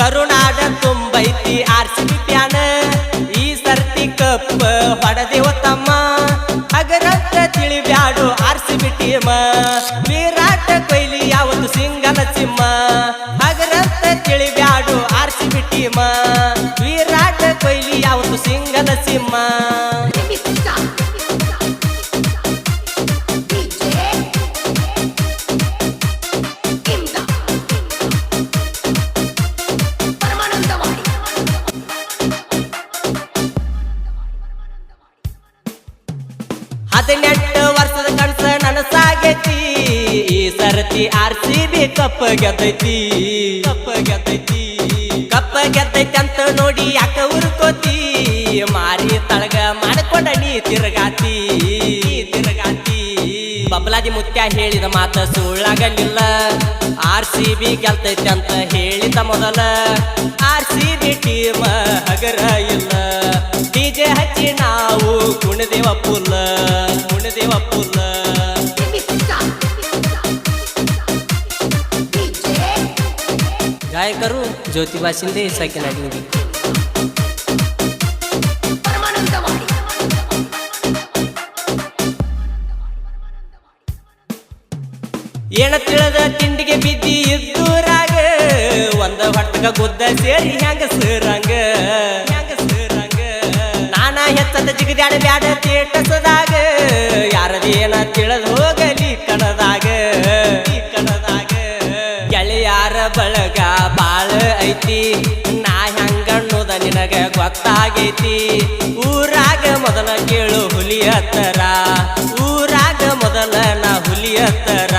ಕರುನಾಡ ತುಂಬೈತಿ RC ಪ್ಯಾನ ಈ ಸರ್ತಿ ಕಪ್ಪ ಹೊಡೆದೇವ ತಮ್ಮ. ಅಗರತ್ತ ತಿಳಿಬ್ಯಾಡು R C B team Virat Kohli ಯಾವತ್ತು ಸಿಂಗಲ ಸಿಂಹ. ಅಗರತ್ತ ತಿಳಿಬ್ಯಾಡು R C B team Virat Kohli ಯಾವತ್ತು ಸಿಂಗಲ ಸಿಂಹ. ಹದಿನೆಂಟು ವರ್ಷದ ಕನಸ ನನಸಾಗೈತಿ. ಈ ಸರ್ತಿ ಆರ್ ಸಿ ಬಿ ಕಪ್ಪ ಗೆದ್ದೈತಿ. ಕಪ್ಪ ಗೆದ್ದೈತಿ ಕಪ್ಪ ಗೆದ್ದೈತಿ ಅಂತ ನೋಡಿ ಯಾಕ ಉರ್ಕೋತಿ. ಮಾರಿ ತಳಗ ಮಾಡ್ಕೊಂಡ ನೀ ತಿರುಗಾತಿ. ತಿರುಗಾತಿ ತಿರ್ಗಾತಿ ಬಬಲಾದಿ ಮುತ್ಯ ಹೇಳಿದ ಮಾತ ಸುಳ್ಳಾಗಲಿಲ್ಲ ಆರ್ ಸಿ ಬಿ ಗೆಲ್ತೈತಿ ಅಂತ ಹೇಳಿದ ಮೊದಲ. ಆರ್ ಸಿ ಬಿ ಟೀಮ್ ಹಗರ ಇಲ್ಲ. ಡಿಜೆ ನಾವು ಕುಣದೇವ ಪುಲ್ಲ ಕುಣದೇವ ಪುಲ್ಲ. ಗಾಯಕರು ಜ್ಯೋತಿಬಾ ಶಿಂದೆ ಸಕಿನ ಅಡಿಗೆ ಪರಮಾನಂದವಾಡಿ ಏನ ತಿಳದ ತಿಂಡಿಗೆ ಬಿದ್ದಿ ಇದ್ದೂರಾಗ, ಒಂದ ಹೊಟ್ಟಗ ಗುದ್ದ ಸೇರಿ ಹೆಂಗ ಸರಂಗ ನಾನ ಜಿಗಿದಾಡ ಬ್ಯಾಡ ತೇಟಸದಾಗ ಯಾರದೇನ ತಿಳಿದ ಹೋಗಲಿ ಕಣದಾಗ ಕಣದಾಗ. ಗೆಳೆಯಾರ ಬಳಗ ಬಾಳ ಐತಿ. ನಾ ಹೆಂಗಣ್ಣುದ ನಿನಗ ಗೊತ್ತಾಗೈತಿ. ಊರಾಗ ಮೊದಲ ಕೇಳು ಹುಲಿ ಹತ್ತರ. ಊರಾಗ ಮೊದಲ ನಾ ಹುಲಿ ಹತ್ತರ.